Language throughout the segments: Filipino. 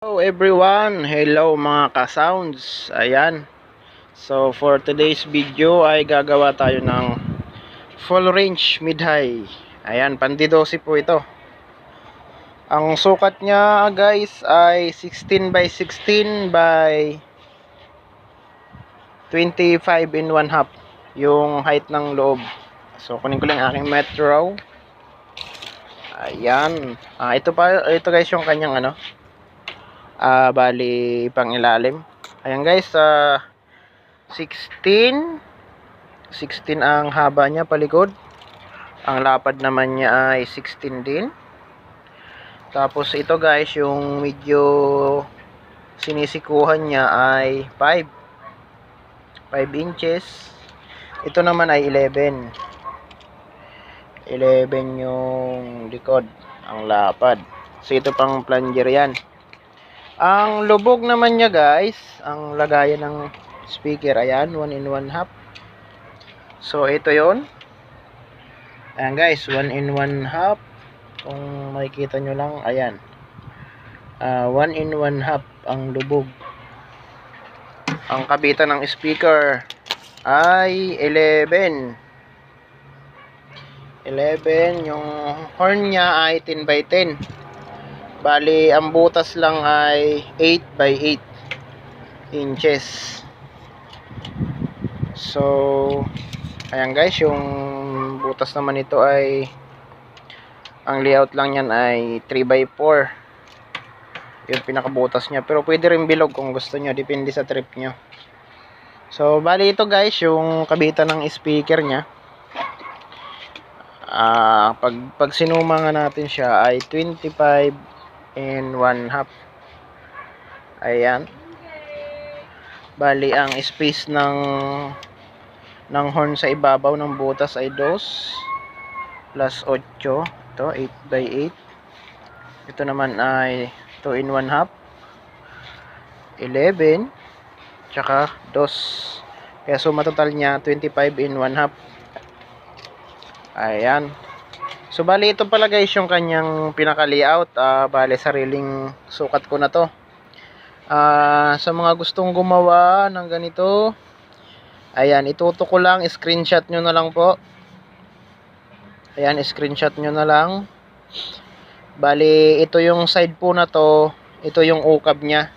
Hello everyone, hello mga ka-sounds. Ayan. So for today's video ay gagawa tayo ng full range mid-high. Ayan, pandidose po ito. Ang sukat niya guys ay 16 by 16 by 25 in 1 half Yung height ng loob. So kunin ko lang aking metro. Ayan. Ah, Ito pa, ito guys yung kanyang ano ah bali pang ilalim ayan guys ah 16 16 ang haba niya palikod. Ang lapad naman niya ay 16 din. Tapos ito guys yung medyo sinisikuhan niya ay 5 5 inches. Ito naman ay 11 11 yung likod ang lapad. So ito pang plunger yan ang lubog naman niya guys, ang lagayan ng speaker, ayan, 1 in 1 half. So ito yon Ayan guys, 1 in 1 half. Kung makikita nyo lang, ayan. 1 uh, in 1 half ang lubog. Ang kabitan ng speaker ay 11. 11, yung horn niya ay 10 by 10. Bali, ang butas lang ay 8 by 8 inches. So, ayan guys, yung butas naman ito ay ang layout lang yan ay 3 by 4 yung pinakabutas niya. Pero pwede rin bilog kung gusto nyo. Depende sa trip nyo. So, bali ito guys, yung kabitan ng speaker niya. Uh, pag, pag sinuma nga natin siya ay 25 and 1 half. Ayan. Bali ang space ng ng horn sa ibabaw ng butas ay 2 plus 8 ito 8 by 8 ito naman ay 2 in 1 half. 11 tsaka 2 kaya suma total niya 25 in 1 half. Ayan So bali ito pala guys yung kanyang pinaka layout. Uh, bali sariling sukat ko na to. Uh, sa mga gustong gumawa ng ganito, ayan, ituto ko lang, screenshot nyo na lang po. Ayan, screenshot nyo na lang. Bali, ito yung side po na to, ito yung ukab niya.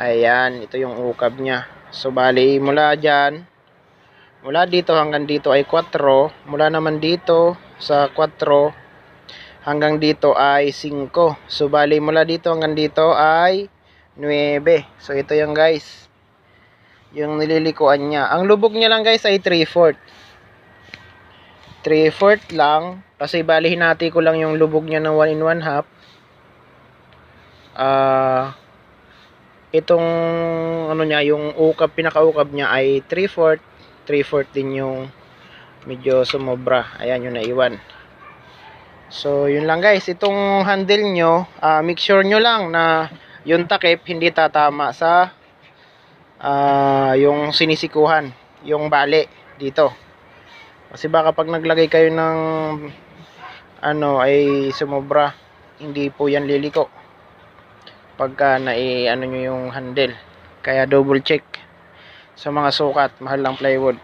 Ayan, ito yung ukab niya. So, bali, mula dyan, mula dito hanggang dito ay 4, mula naman dito sa 4 hanggang dito ay 5 so bali mula dito hanggang dito ay 9 so ito yung guys yung nililikuan niya. Ang lubog niya lang guys ay 3 4 3 4 lang. Kasi bali hinati ko lang yung lubog niya ng 1 in 1 half. Ah uh, itong ano niya yung ukab pinakaukab niya ay 3 4 3 4 din yung medyo sumobra. Ayan yung naiwan. So yun lang guys. Itong handle nyo uh, make sure nyo lang na yung takip hindi tatama sa uh, yung sinisikuhan yung bali dito. Kasi baka pag naglagay kayo ng ano ay sumobra hindi po yan liliko. Pagka na ano nyo yung handle. Kaya double check sa mga sukat. Mahal lang plywood.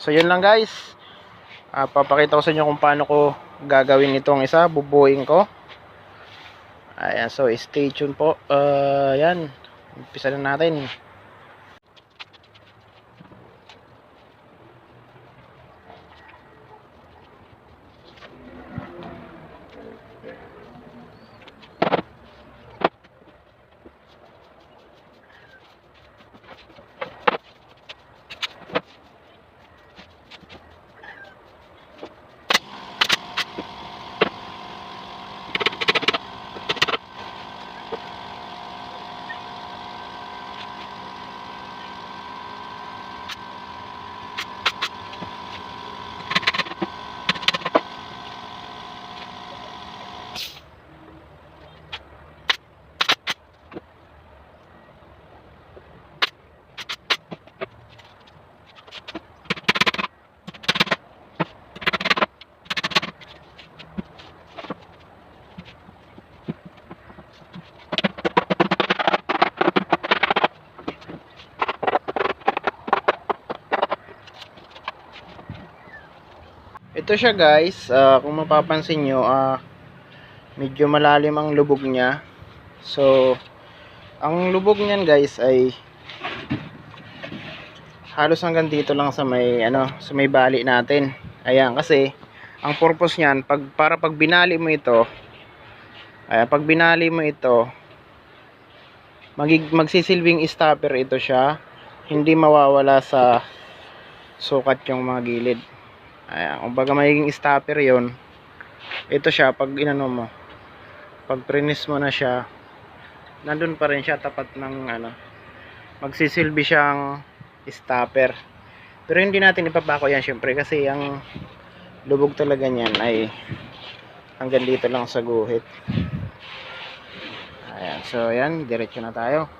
So yun lang guys uh, papakita ko sa inyo kung paano ko gagawin itong isa bubuin ko. Ayan so stay tuned po. Uh, yan umpisa na natin Ito siya guys, ah, kung mapapansin nyo, ah, medyo malalim ang lubog niya. So, ang lubog niyan guys ay halos hanggang dito lang sa may ano, sa may bali natin. Ayan kasi ang purpose niyan pag para pag binali mo ito, ayan, pag binali mo ito, magig magsisilbing stopper ito siya. Hindi mawawala sa sukat yung mga gilid. Ayan, kumbaga magiging stopper 'yon. Ito siya pag inano mo. Pag prinis mo na siya, nandun pa rin siya tapat ng ano. Magsisilbi siyang stopper. Pero hindi natin ipapako yan syempre kasi ang lubog talaga niyan ay hanggang dito lang sa guhit. Ayan, so ayan, diretso na tayo.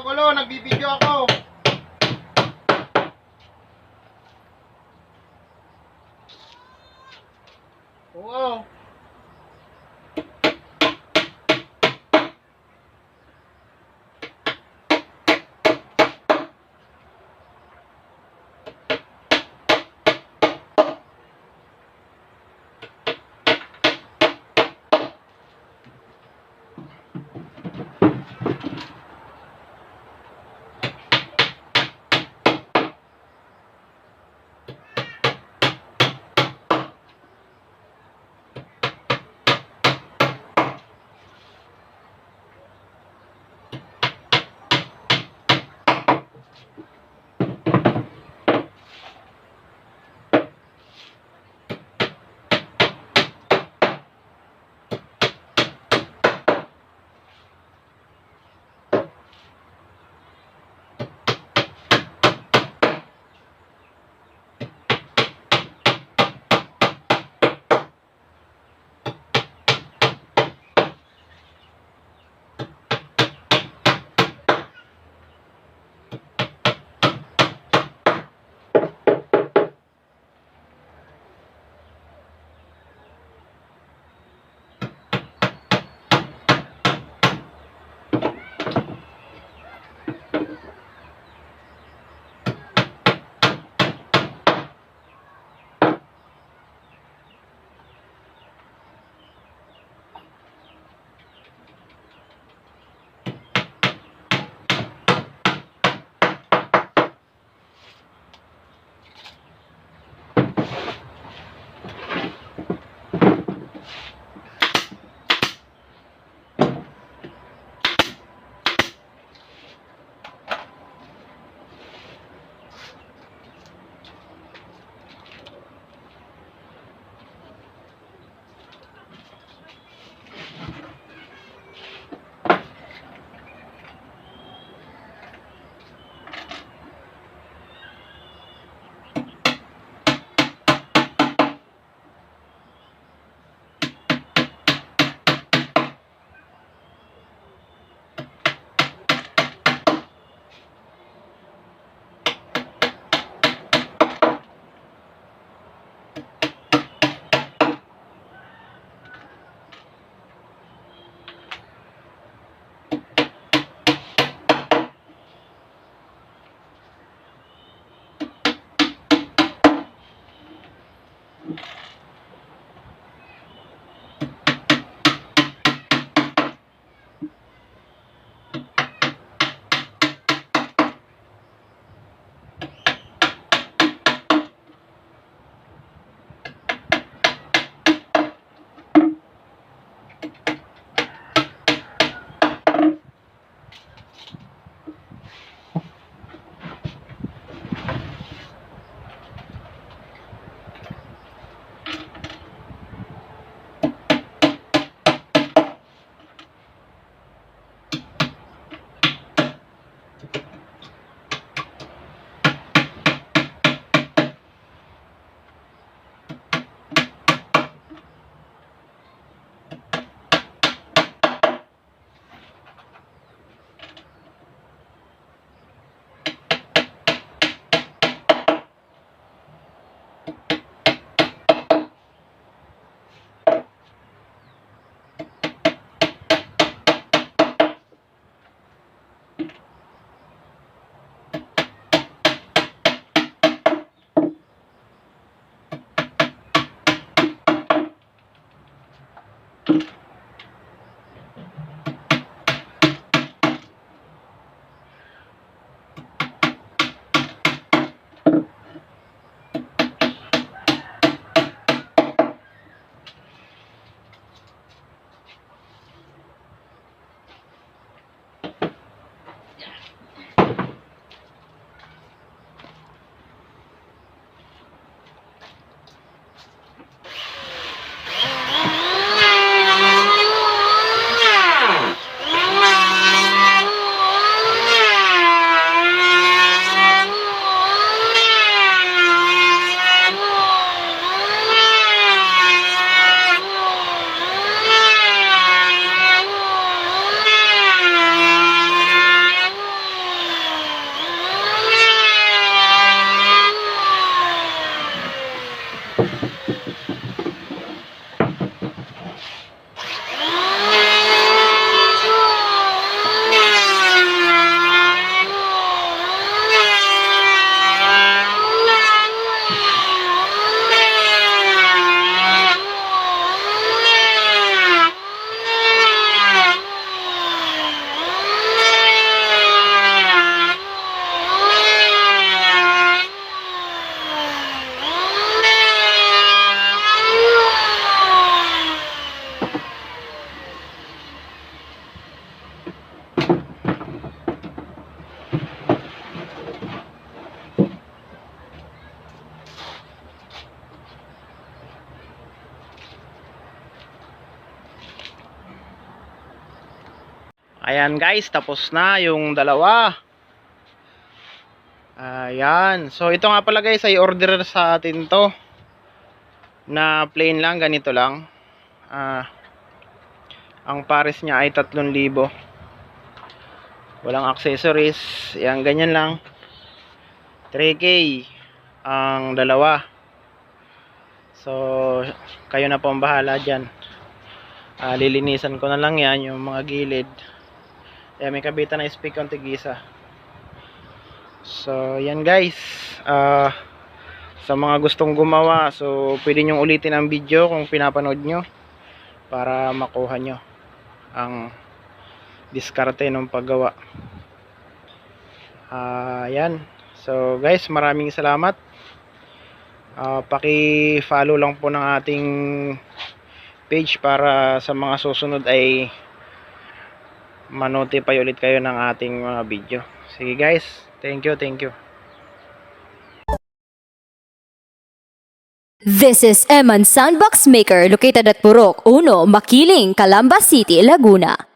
Magulo, nagbibideo ako. Ayan guys, tapos na yung dalawa. Ayan. So ito nga pala guys ay order sa atin to. Na plain lang, ganito lang. Ah, ang pares niya ay 3,000. Walang accessories. Yan, ganyan lang. 3K ang dalawa. So, kayo na po ang bahala dyan. Ah, lilinisan ko na lang yan, yung mga gilid. Ayan, may kabitan na speak on tigisa. So, yan guys. Ah, sa mga gustong gumawa, so pwede nyo ulitin ang video kung pinapanood nyo para makuha nyo ang diskarte ng paggawa. Ah, yan. So, guys, maraming salamat. Ah, paki-follow lang po ng ating page para sa mga susunod ay manotify ulit kayo ng ating mga video. Sige guys, thank you, thank you. This is Eman Sandbox Maker located at Purok 1, Makiling, Calamba City, Laguna.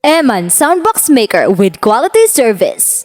Eman Soundbox Maker with quality service.